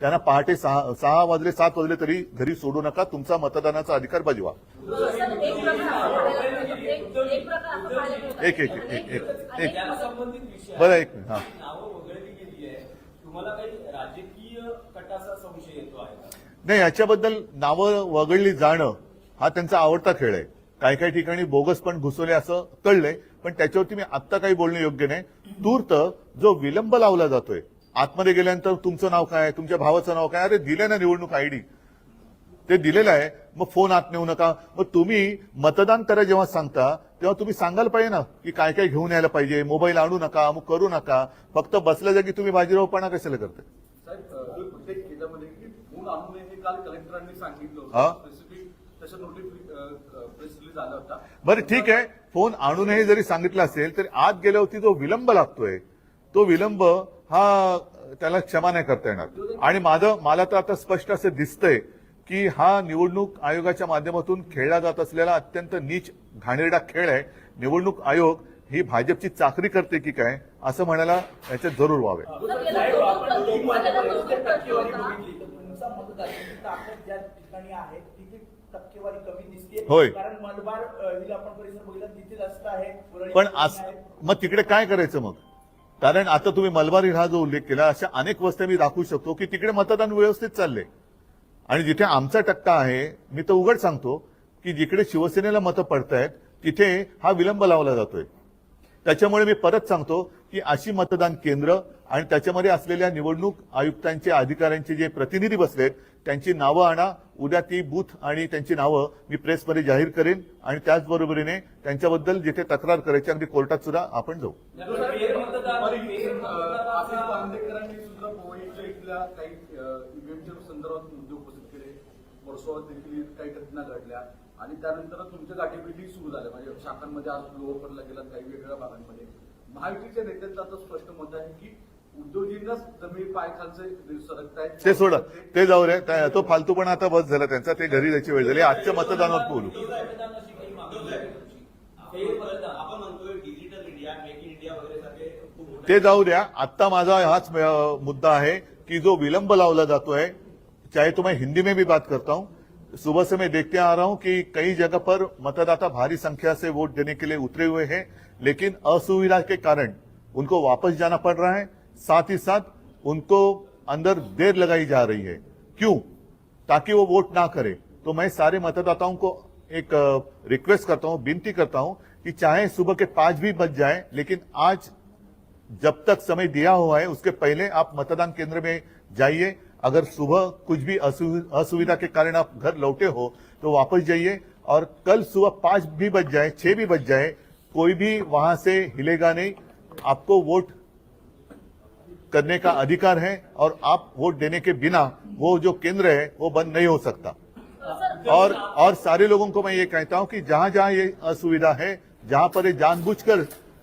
त्यांना पहाटे सहा सहा वाजले सात वाजले तरी घरी सोडू नका. तुमचा मतदानाचा अधिकार बजवा. एक एक- एक एक एक बरं एक मिनिट हा. नाही याच्याबद्दल नावं वगळली जाणं हा त्यांचा आवडता खेळ आहे. काही काही ठिकाणी बोगस पण घुसवले असं कळलंय पण त्याच्यावरती मी आत्ता काही बोलणं योग्य नाही. तूर्त जो विलंब लावला जातोय आतमध्ये गेल्यानंतर तुमचं नाव काय? तुमच्या भावाचं नाव काय? अरे दिले ना निवडणूक आयडी ते दिलेलं आहे. मग फोन आत नेऊ नका. मग तुम्ही मतदान करा जेव्हा सांगता तेव्हा तुम्ही सांगायला पाहिजे ना की काय काय घेऊन यायला पाहिजे. मोबाईल आणू नका अमुक करू नका. फक्त बसल्या जागी तुम्ही बाजीरावपणा कशाला करताय? साहेब अ, प्रत्येक केंद्रामध्ये की फोन आणू नये काल कलेक्टरांनी सांगितलं? होतं. स्पेसिफिक तसं नोटिफिक प्रेस रिलीज आला होता. बरं ठीक आहे. फोन आणूनही जरी सांगितलं असेल तरी आत गेल्यावरती जो विलंब लागतोय तो विलंब हा त्याला क्षमा नाही करता येणार आणि माझं मला तर आता स्पष्ट असं दिसतंय की हा निवडणूक आयोगाच्या माध्यमातून खेळला जात असलेला अत्यंत नीच घाणेरडा खेळ आहे निवडणूक आयोग ही भाजपची चाकरी करते की काय असं म्हणायला याच्यात जरूर व्हावे होय. पण. मग तिकडे काय करायचं मग कारण आता तुम्ही मलबारी हा जो उल्लेख केला अशा अनेक वस्त्या मी दाखवू शकतो की तिकडे मतदान व्यवस्थित चाललंय. आणि जिथे आमचा टक्का आहे मी तर उघड सांगतो की जिकडे शिवसेनेला मतं पडतायत तिथे हा विलंब लावला जातोय. त्याच्यामुळे मी परत सांगतो की अशी मतदान केंद्र आणि त्याच्यामध्ये असलेल्या निवडणूक आयुक्तांचे अधिकाऱ्यांचे जे प्रतिनिधी बसलेत त्यांची नावं आणा. उद्या ती बूथ आणि त्यांची नावं मी प्रेसमध्ये जाहीर करेन आणि त्याचबरोबरीने त्यांच्याबद्दल जिथे तक्रार करायची अगदी कोर्टात सुद्धा आपण जाऊ. संदर्भात मुद्दे उपस्थित केले देखील काही घटना घडल्या आणि त्यानंतर तुमच्या गाठीभेटी सुरू झाल्या. म्हणजे शाखांमध्ये आज लोअरला गेला काही वेगवेगळ्या भागांमध्ये. महायुतीच्या नेत्यांचं आता स्पष्ट मत आहे की उद्योजींनाच जमीन पायखालचे सरकतायत. ते सोडा. ते जाऊ रे. तो फालतूपणा आता बस झाला त्यांचा. ते घरी जायची वेळ झाली. आजच्या मतदानावर बोलू. आहे ते जाऊ द्या. आत्ता माझा हाच मुद्दा है कि जो विलंब लावला जातो है चाहे तो मैं हिंदी में भी बात करता हूं सुबह से मैं देखते आ रहा हूँ कि कई जगह पर मतदाता भारी संख्या से वोट देने के लिए उतरे हुए हैं, लेकिन असुविधा के कारण उनको वापस जाना पड़ रहा है। साथ ही साथ उनको अंदर देर लगाई जा रही है। क्यों? ताकि वो वोट ना करे। तो मैं सारे मतदाताओं को एक रिक्वेस्ट करता हूँ, विनती करता हूँ कि चाहे सुबह के पाँच भी बज जाए, लेकिन आज जब तक समय दिया हुआ है, उसके पहले आप मतदान केंद्र में जाइए अगर सुबह कुछ भी असुविधा के कारण आप घर लौटे हो तो वापस जाइए और कल सुबह पाँच भी बज जाए, छह भी बज जाए, कोई भी वहाँ से हिलेगा नहीं। आपको वोट करने का अधिकार है और आप वोट देने के बिना वो जो केंद्र है, वो बंद नहीं हो सकता। और और सारे लोगों को मैं ये कहता हूँ कि जहाँ जहाँ ये असुविधा है, जहाँ पर ये जानबूझकर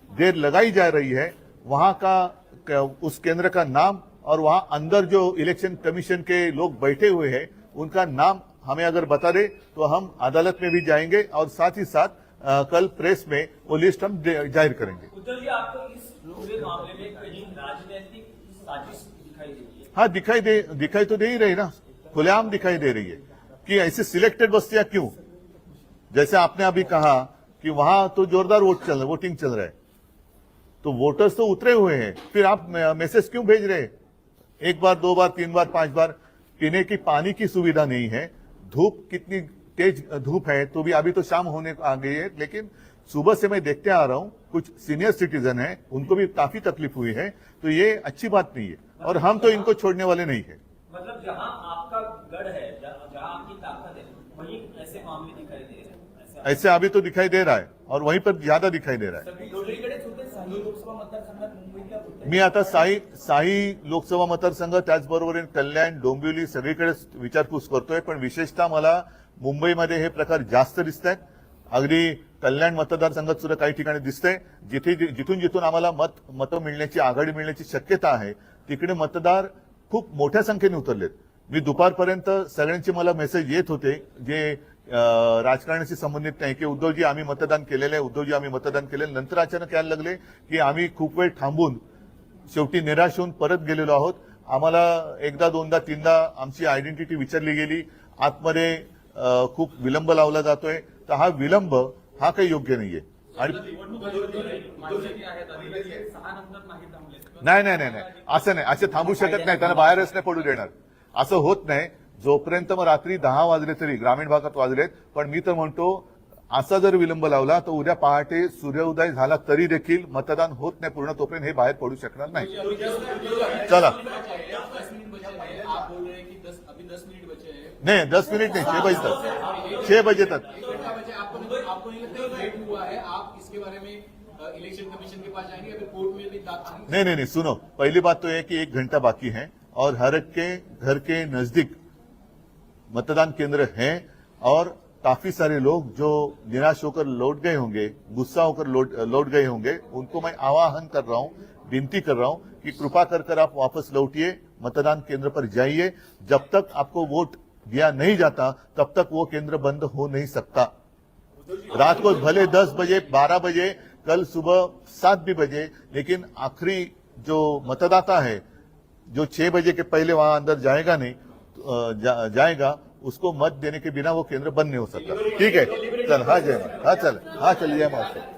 देर लगाई जा रही है, वहाँ का, उस केंद्र का नाम और वहाँ अंदर जो इलेक्शन कमीशन के लोग बैठे हुए हैं उनका नाम हमें अगर बता दे तो हम अदालत में भी जाएँगे और साथ ही साथ अ, कल प्रेस में वो लिस्ट हम ज़ाहिर करेंगे। आपको इस पूरे मामले में कहीं राजनीतिक साजिश दिखाई देती हाँ? दिखाई दे दिखाई तो दे ही रही ना। खुलेआम दिखाई दे रही है कि ऐसी सिलेक्टेड बस्तियाँ क्यों? जैसे आपने अभी कहा कि वहाँ तो जोरदार वोट चल रहा वोटिंग चल रहा है। तो वोटर्स तो उतरे हुए हैं। फिर आप मैसेज क्यों भेज रहे हैं? एक बार दो बार तीन बार पाँच बार पीने की पानी की सुविधा नहीं है। धूप कितनी तेज धूप है तो भी अभी तो शाम होने आ गई है लेकिन सुबह से मैं देखते आ रहा हूँ कुछ सीनियर सिटीजन है उनको भी काफ़ी तकलीफ़ हुई है तो ये अच्छी बात नहीं है। और हम तो इनको छोड़ने वाले नहीं है। मतलब जहाँ आपका गढ़ है जहाँ आपकी ताकत है वहीं ऐसे मामले दिखाई दे रहे हैं? ऐसे अभी तो दिखाई दे रहा है। और वहीं पर ज्यादा दिखाई दे रहा है। मी आता साई साई लोकसभा मतदारसंघ त्याचबरोबर कल्याण डोंबिवली सगळीकडे विचारपूस करतोय पण विशेषतः मला मुंबईमध्ये हे प्रकार जास्त दिसत आहेत अगदी कल्याण मतदारसंघात सुद्धा काही ठिकाणी दिसतंय. जिथे जिथून जिथून आम्हाला मत मतं मिळण्याची आघाडी मिळण्याची शक्यता आहे तिकडे मतदार खूप मोठ्या संख्येने उतरलेत. मी दुपारपर्यंत सगळ्यांचे मला मेसेज येत होते जे राजकारणाशी संबंधित नाही. की उद्धवजी आम्ही मतदान केलेलं आहे. उद्धवजी आम्ही मतदान केलेलं नंतर अचानक यायला लागले की आम्ही खूप वेळ थांबून शेवटी निराश होऊन परत गेलेलो आहोत. आम्हाला एकदा दोनदा तीनदा आमची आयडेंटिटी विचारली गेली. आतमध्ये खूप विलंब लावला जातोय. तर हा विलंब हा काही योग्य नाहीये. आणि नाही नाही नाही नाही. असं नाही. असे थांबू शकत नाही. त्यांना बाहेरच नाही पडू देणार. असं होत नाही. जोपर्यंत मग रात्री दहा वाजले तरी ग्रामीण भागात वाजलेत पण मी तर म्हणतो असा जर विलंब लावला तर उद्या पहाटे सूर्योदय झाला तरी देखील मतदान होत नाही पूर्ण तोपर्यंत हे बाहेर पडू शकणार नाही. चला. नाही दस मिनिट नाही छे बचे छे नहीं दस मिनट नहीं छह बजे तक छह बजे तक इलेक्शन कमीशन के पास जाएंगे कोर्ट में भी नहीं नहीं नहीं सुनो पहली बात तो यह है कि एक घंटा बाकी है और हर एक के घर के नजदीक मतदान केंद्र हैं और काफ़ी सारे लोग जो निराश होकर लौट गए होंगे, गुस्सा होकर लौट लौट गए होंगे, उनको मैं आवाहन कर रहा हूँ, विनती कर रहा हूँ कि कृपा कर कर आप वापस लौटिए, मतदान केंद्र पर जाइए। जब तक आपको वोट दिया नहीं जाता, तब तक वो केंद्र बंद हो नहीं सकता। रात को भले 10 बजे 12 बजे, कल सुबह सात भी बजे, लेकिन आखिरी जो मतदाता है, जो छह बजे के पहले वहाँ अंदर जाएगा नहीं जा, जाएगा उसको मत देने के बिना वो केंद्र बंद नहीं हो सकता। ठीक है? चल हाँ जय हाँ चल हाँ चल जय माता